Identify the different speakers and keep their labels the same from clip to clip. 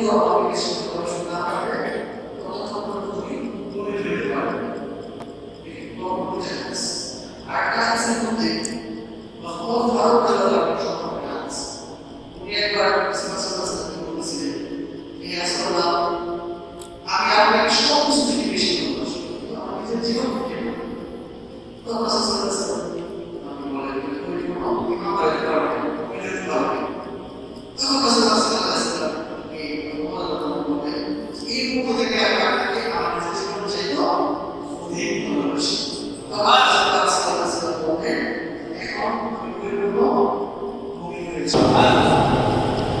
Speaker 1: নিজ অভাবকে প্রদর্শন না করে ততক্ষণ তুমি মনে ফেলতে পারবে আকাশের মধ্যে ভগবান ভারত আল্লাহ সম্পর্কে আছে উনি একবার বলেছিলেন এই আসল আমি আপনাকে সমস্ত থেকে বেশি ভালোবাসি আমার নিজের জীবন থেকে তখন আপনি বলেন আমার তখন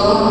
Speaker 1: Lord.